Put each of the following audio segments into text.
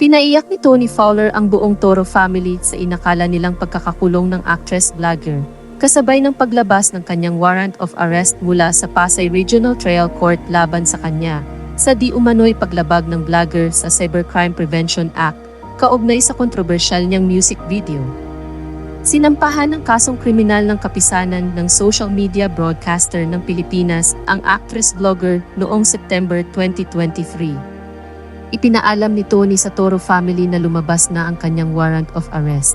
Pinaiyak ni Tony Fowler ang buong Toro family sa inakala nilang pagkakakulong ng actress-vlogger, kasabay ng paglabas ng kanyang warrant of arrest mula sa Pasay Regional Trial Court laban sa kanya, sa di umano'y paglabag ng vlogger sa Cybercrime Prevention Act, kaugnay sa kontrobersyal niyang music video. Sinampahan ng kasong kriminal ng kapisanan ng social media broadcaster ng Pilipinas ang actress-vlogger noong September 2023. Ipinaalam ni Tony sa Toro family na lumabas na ang kanyang warrant of arrest.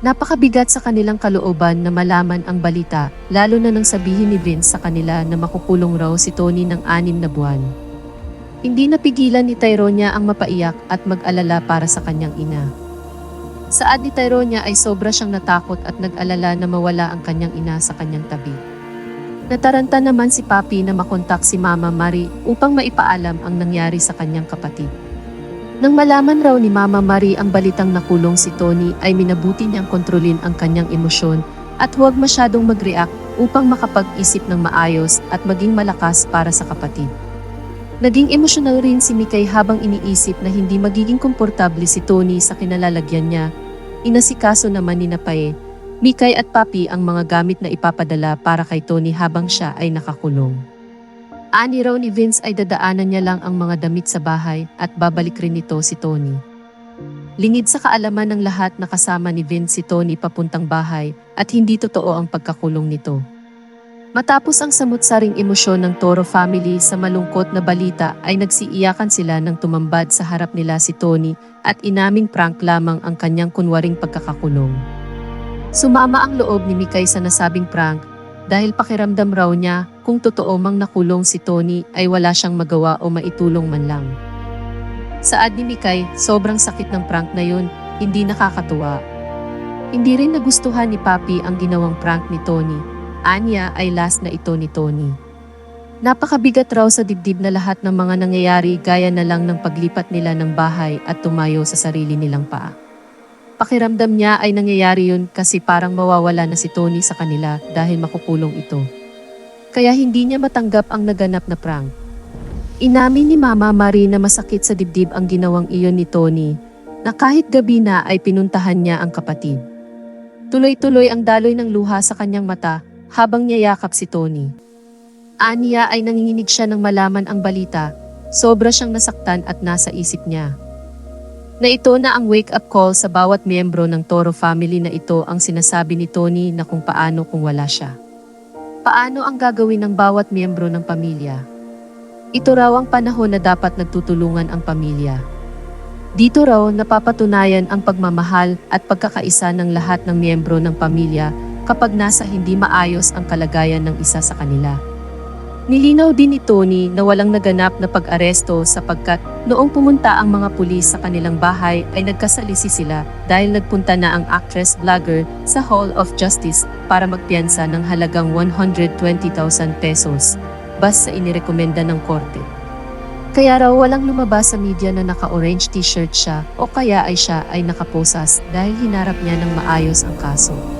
Napakabigat sa kanilang kalooban na malaman ang balita, lalo na nang sabihin ni Vince sa kanila na makukulong raw si Tony ng anim na buwan. Hindi napigilan ni Tyronia ang mapaiyak at mag-alala para sa kanyang ina. Saad ni Tyronia ay sobra siyang natakot at nag-alala na mawala ang kanyang ina sa kanyang tabi. Nataranta naman si Papi na makontak si Mama Marie upang maipaalam ang nangyari sa kanyang kapatid. Nang malaman raw ni Mama Marie ang balitang nakulong si Tony ay minabuti niyang kontrolin ang kanyang emosyon at huwag masyadong mag-react upang makapag-isip ng maayos at maging malakas para sa kapatid. Naging emosyonal rin si Mikay habang iniisip na hindi magiging komportable si Tony sa kinalalagyan niya. Inasikaso naman ni Napae Mikay at Papi ang mga gamit na ipapadala para kay Tony habang siya ay nakakulong. Ani raw ni Vince ay dadaanan niya lang ang mga damit sa bahay at babalik rin nito si Tony. Lingid sa kaalaman ng lahat na kasama ni Vince si Tony papuntang bahay at hindi totoo ang pagkakulong nito. Matapos ang samut-saring emosyon ng Toro family sa malungkot na balita ay nagsiiyakan sila nang tumambad sa harap nila si Tony at inaming prank lamang ang kanyang kunwaring pagkakakulong. Sumama ang loob ni Mikay sa nasabing prank dahil pakiramdam raw niya kung totoo mang nakulong si Tony ay wala siyang magawa o maitulong man lang. Saad ni Mikay, sobrang sakit ng prank na yun, hindi nakakatuwa. Hindi rin nagustuhan ni Papi ang ginawang prank ni Tony. Anya ay last na ito ni Tony. Napakabigat raw sa dibdib na lahat ng mga nangyayari gaya na lang ng paglipat nila ng bahay at tumayo sa sarili nilang paa. Pakiramdam niya ay nangyayari yun kasi parang mawawala na si Tony sa kanila dahil makukulong ito. Kaya hindi niya matanggap ang naganap na prank. Inamin ni Mama Marie na masakit sa dibdib ang ginawang iyon ni Tony, na kahit gabi na ay pinuntahan niya ang kapatid. Tuloy-tuloy ang daloy ng luha sa kanyang mata habang niyayakap si Tony. Aniya ay nanginginig siya nang malaman ang balita, sobra siyang nasaktan at nasa isip niya na ito na ang wake-up call sa bawat miyembro ng Toro family na ito ang sinasabi ni Tony na kung paano kung wala siya. Paano ang gagawin ng bawat miyembro ng pamilya? Ito raw ang panahon na dapat nagtutulungan ang pamilya. Dito raw napapatunayan ang pagmamahal at pagkakaisa ng lahat ng miyembro ng pamilya kapag nasa hindi maayos ang kalagayan ng isa sa kanila. Nilinaw din ni Tony na walang naganap na pag-aresto sapagkat noong pumunta ang mga pulis sa kanilang bahay ay nagkasalisi sila dahil nagpunta na ang actress-vlogger sa Hall of Justice para magpiyansa ng halagang 120,000 pesos basta inirekomenda ng korte. Kaya raw walang lumabas sa media na naka-orange t-shirt siya o kaya ay siya ay nakaposas dahil hinarap niya ng maayos ang kaso.